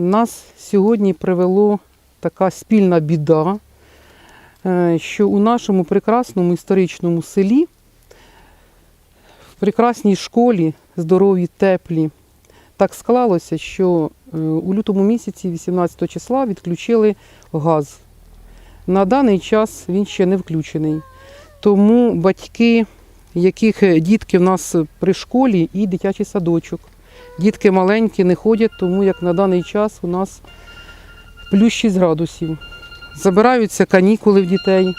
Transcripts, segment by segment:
Нас сьогодні привело така спільна біда, е, що у нашому прекрасному історичному селі, в прекрасній школі, здоровій, теплі, так склалося, що е, у лютому місяці, 18 числа, відключили газ. На даний час він ще не включений. Тому батьки, яких дітки в нас при школі і дитячий садочок. Дітки маленькі не ходять, тому як на даний час у нас плюс 6 градусів. Забираються канікули в дітей.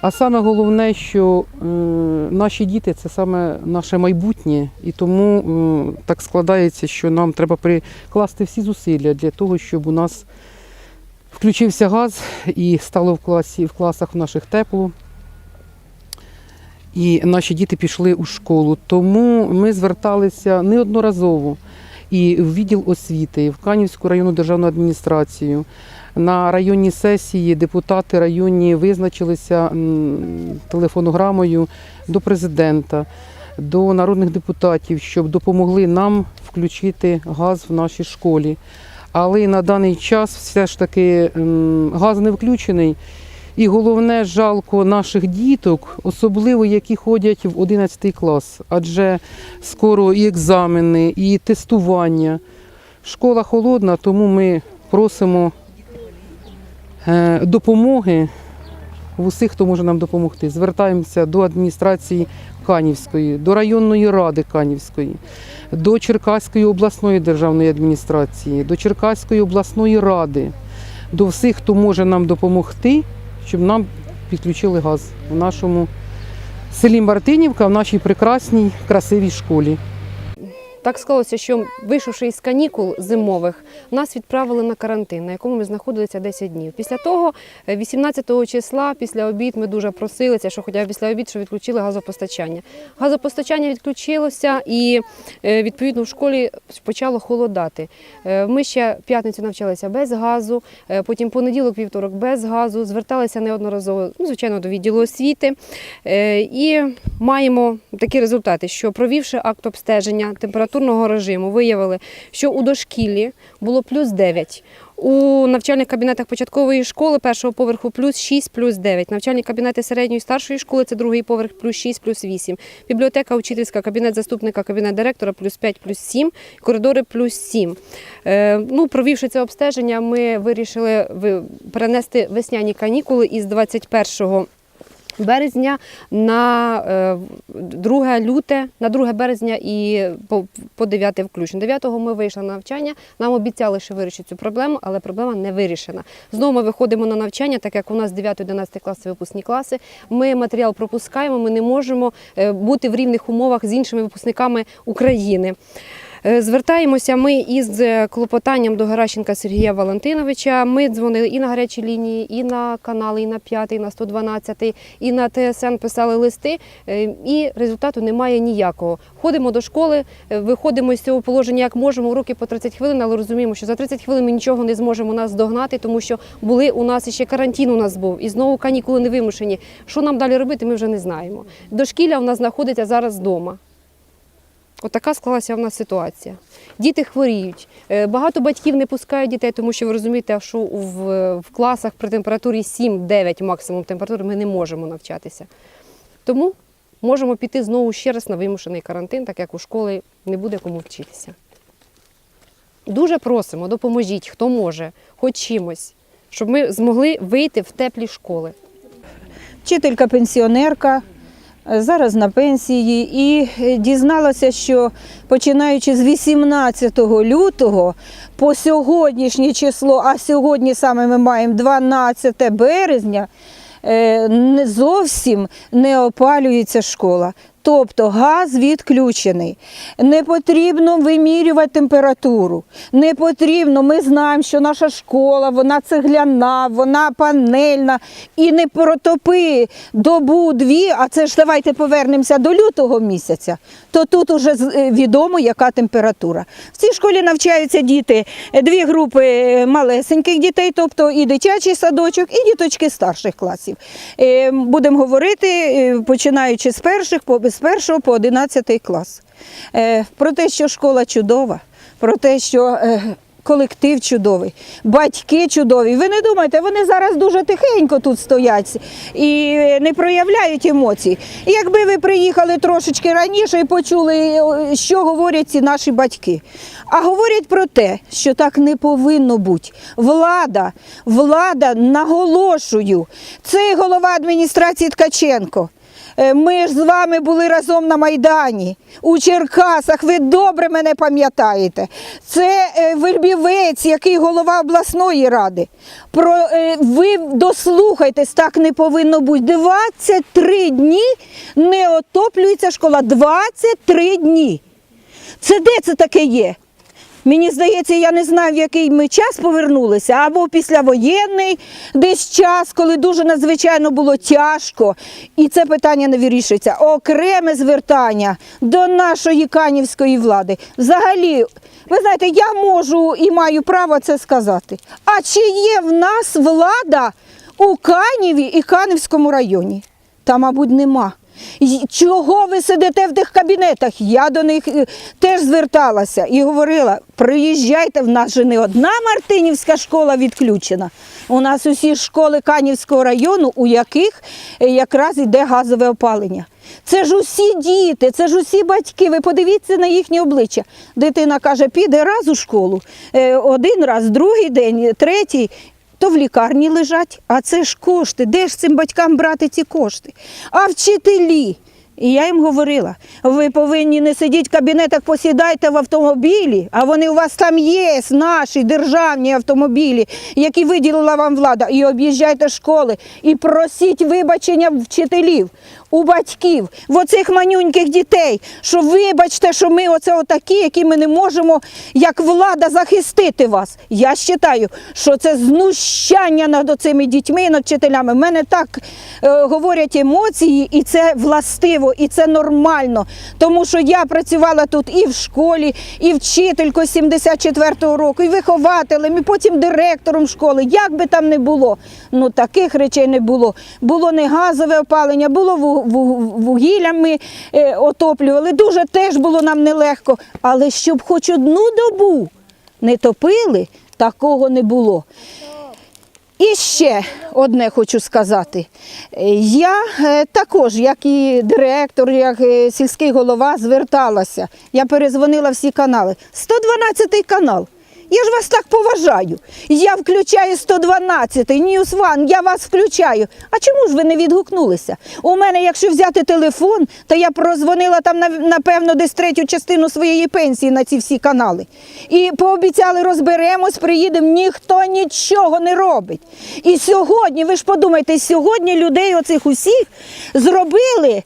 А саме головне, що наші діти це саме наше майбутнє, і тому так складається, що нам треба прикласти всі зусилля для того, щоб у нас включився газ і стало в класі, в класах в наших тепло. І наші діти пішли у школу. Тому ми зверталися неодноразово і в відділ освіти, в Канівську районну державну адміністрацію. На районній сесії депутати районні визначилися телефонограмою до президента, до народних депутатів, щоб допомогли нам включити газ в нашій школі. Але на даний час все ж таки газ не включений. І головне, жалко наших діток, особливо які ходять в 11 клас, адже скоро і екзамени, і тестування. Школа холодна, тому ми просимо е, допомоги в усіх, хто може нам допомогти. Звертаємося до адміністрації Канівської, до районної ради Канівської, до Черкаської обласної державної адміністрації, до Черкаської обласної ради, до всіх, хто може нам допомогти, щоб нам підключили газ в нашому селі Мартинівка, в нашій прекрасній, красивій школі. Так склалося, що вийшовши із канікул зимових, нас відправили на карантин, на якому ми знаходилися 10 днів. Після того, е, 18 числа, після обід, ми дуже просилися, що хоча після обід, що відключили газопостачання. Газопостачання відключилося і е, відповідно в школі почало холодати. Е, Ми ще п'ятницю навчалися без газу, е, потім понеділок, вівторок без газу, зверталися неодноразово, ну, звичайно, до відділу освіти. Е, І маємо такі результати, що провівши акт обстеження температурного режиму, виявили, що у дошкіллі було плюс 9. У навчальних кабінетах початкової школи першого поверху плюс 6, плюс 9. Навчальні кабінети середньої і старшої школи це другий поверх плюс 6, плюс 8. Бібліотека учительська, кабінет заступника, кабінет директора плюс 5, плюс 7, коридори плюс 7. Е, ну, провівши це обстеження, ми вирішили перенести весняні канікули із 21 березня на е, 2 люте, на 2 березня і по, по 9 включно. 9 ми вийшли на навчання. Нам обіцяли, що вирішать цю проблему, але проблема не вирішена. Знову ми виходимо на навчання, так як у нас 9-11 клас випускні класи. Ми матеріал пропускаємо, ми не можемо е, бути в рівних умовах з іншими випускниками України. Е, Звертаємося ми із е, клопотанням до Геращенка Сергія Валентиновича. Ми дзвонили і на гарячі лінії, і на канали, і на 5, і на 112, і на ТСН писали листи, е, і результату немає ніякого. Ходимо до школи, виходимо з цього положення як можемо, уроки по 30 хвилин, але розуміємо, що за 30 хвилин ми нічого не зможемо нас догнати, тому що були у нас ще карантин у нас був, і знову канікули не вимушені. Що нам далі робити, ми вже не знаємо. Дошкілля у нас знаходиться зараз вдома. Отака склалася в нас ситуація. Діти хворіють. Е, Багато батьків не пускають дітей, тому що ви розумієте, що в, в класах при температурі 7-9 максимум температури ми не можемо навчатися. Тому можемо піти знову ще раз на вимушений карантин, так як у школи не буде кому вчитися. Дуже просимо, допоможіть, хто може, хоч чимось, щоб ми змогли вийти в теплі школи. вчителька пенсіонерка, зараз на пенсії, і е, дізналася, що починаючи з 18 лютого по сьогоднішнє число, а сьогодні саме ми маємо 12 березня, е, зовсім не опалюється школа. Тобто газ відключений. Не потрібно вимірювати температуру. Не потрібно. Ми знаємо, що наша школа, вона цегляна, вона панельна. І не протопи добу-дві, а це ж давайте повернемося до лютого місяця, то тут уже е, відомо, яка температура. В цій школі навчаються діти, е, дві групи е, малесеньких дітей, тобто і дитячий садочок, і діточки старших класів. Будемо говорити, починаючи з перших з першого по 11 клас. Е, Про те, що школа чудова, про те, що е, колектив чудовий, батьки чудові. Ви не думайте, вони зараз дуже тихенько тут стоять і не проявляють емоцій. Якби ви приїхали трошечки раніше і почули, що говорять ці наші батьки. А говорять про те, що так не повинно бути. Влада, влада, наголошую, це голова адміністрації Ткаченко. Е, Ми ж з вами були разом на Майдані у Черкасах. Ви добре мене пам'ятаєте. Це е, Вербівець, який голова обласної ради. Про, е, ви дослухайтесь, так не повинно бути. 23 дні не отоплюється школа. 23 дні. Це де це таке є? Мені здається, я не знаю, в який ми час повернулися, або післявоєнний десь час, коли дуже надзвичайно було тяжко, і це питання не вирішується. Окреме звертання до нашої канівської влади. Взагалі, ви знаєте, я можу і маю право це сказати. А чи є в нас влада у Каніві і Канівському районі? Та, мабуть, нема. Чого ви сидите в тих кабінетах? Я до них е, теж зверталася і говорила: приїжджайте, в нас же не одна Мартинівська школа відключена. У нас усі школи Канівського району, у яких е, якраз йде газове опалення. Це ж усі діти, це ж усі батьки. Ви подивіться на їхні обличчя. Дитина каже, піде раз у школу, е, один раз, другий день, третій то в лікарні лежать, а це ж кошти. Де ж цим батькам брати ці кошти? А вчителі. І я їм говорила: ви повинні не сидіти в кабінетах, посідайте в автомобілі, а вони у вас там є, наші державні автомобілі, які виділила вам влада. І об'їжджайте школи і просіть вибачення вчителів, у батьків, в оцих манюньких дітей, що вибачте, що ми оце отакі, які ми не можемо, як влада, захистити вас. Я вважаю, що це знущання над цими дітьми, над вчителями. У мене так е, говорять емоції, і це властиво, і це нормально. Тому що я працювала тут і в школі, і вчителькою 74-го року, і вихователем, і потім директором школи. Як би там не було, ну таких речей не було. Було не газове опалення, було ву- ву- ми е, отоплювали. Дуже теж було нам нелегко. Але щоб хоч одну добу не топили, такого не було. І ще одне хочу сказати. Я е, також, як і директор, як е, сільський голова, зверталася. Я перезвонила всі канали. 112 канал. Я ж вас так поважаю. Я включаю 112, News One, я вас включаю. А чому ж ви не відгукнулися? У мене, якщо взяти телефон, то я прозвонила там, напевно, десь третю частину своєї пенсії на ці всі канали. І пообіцяли, розберемось, приїдемо. Ніхто нічого не робить. І сьогодні, ви ж подумайте, сьогодні людей оцих усіх зробили,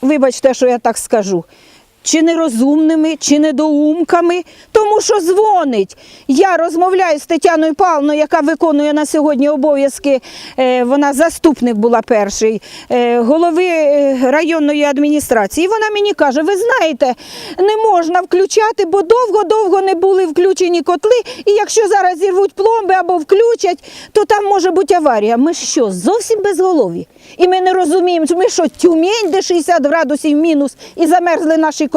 вибачте, що я так скажу, чи нерозумними, чи недоумками, тому що дзвонить. Я розмовляю з Тетяною Павловною, яка виконує на сьогодні обов'язки. е, Вона заступник була перший е, голови е, районної адміністрації. Вона мені каже: ви знаєте, не можна включати, бо довго-довго не були включені котли. І якщо зараз зірвуть пломби або включать, то там може бути аварія. Ми що, зовсім безголові? І ми не розуміємо, ми що, тюмень, де 60 градусів мінус, і замерзли наші котли.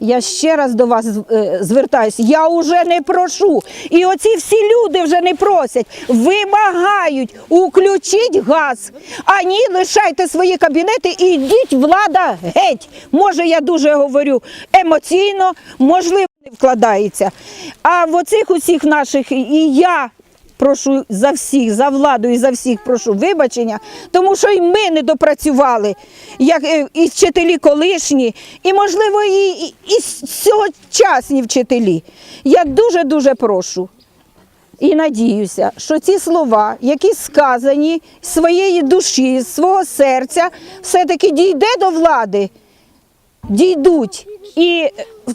Я ще раз до вас е, звертаюся. Я вже не прошу. І оці всі люди вже не просять, вимагають, уключіть газ. А ні, лишайте свої кабінети і йдіть, влада, геть. Може, я дуже говорю емоційно, можливо, не вкладається. А в оцих усіх наших і я прошу за всіх, за владу і за всіх прошу вибачення, тому що і ми не допрацювали, як е, і вчителі колишні, і, можливо, і, і, і сьогочасні вчителі. Я дуже-дуже прошу. І надіюся, що ці слова, які сказані з своєї душі, з свого серця, все-таки дійде до влади, дійдуть і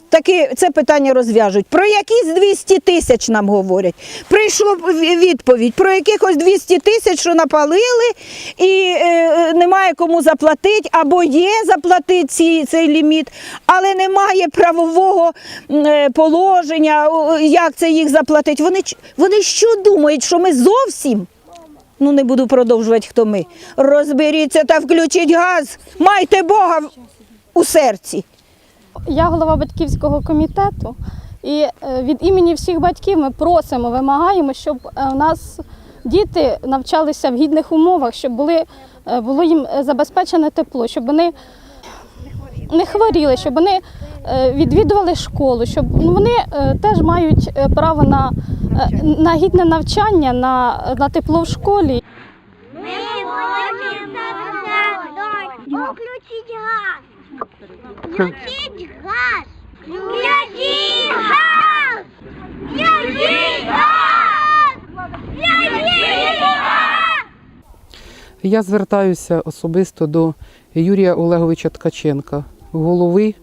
таки це питання розв'яжуть. Про якісь 200 тисяч нам говорять. Прийшло відповідь про якихось 200 тисяч, що напалили, і е, немає кому заплатити, або є заплатити ці, цей ліміт, але немає правового е, положення, як це їх заплатити. Вони, вони що думають, що ми зовсім? Ну, не буду продовжувати, хто ми. Розберіться та включіть газ. Майте Бога у серці. Я голова батьківського комітету, І е, від імені всіх батьків ми просимо, вимагаємо, щоб е, у нас діти навчалися в гідних умовах, щоб були, е, було їм е, забезпечене тепло, щоб вони не хворіли, щоб вони е, відвідували школу, щоб ну, вони е, теж мають е, право на, е, на гідне навчання, на, на тепло в школі. Ми хочемо включить газ. Включить газ. Включить газ. Включить газ. Включить газ. Я звертаюся особисто до Юрія Олеговича Ткаченка, голови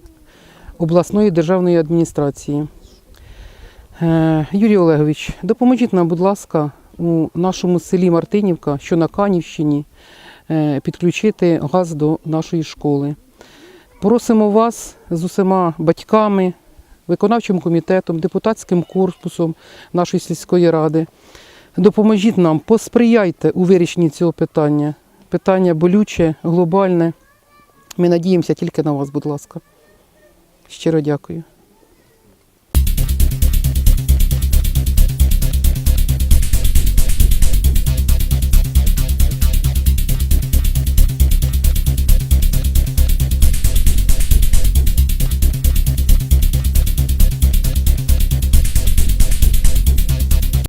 обласної державної адміністрації. Е, Юрій Олегович, допоможіть нам, будь ласка, у нашому селі Мартинівка, що на Канівщині, е, підключити газ до нашої школи. Просимо вас з усіма батьками, виконавчим комітетом, депутатським корпусом нашої сільської ради. Допоможіть нам, посприяйте у вирішенні цього питання. Питання болюче, глобальне. Ми надіємося тільки на вас, будь ласка. Щиро дякую.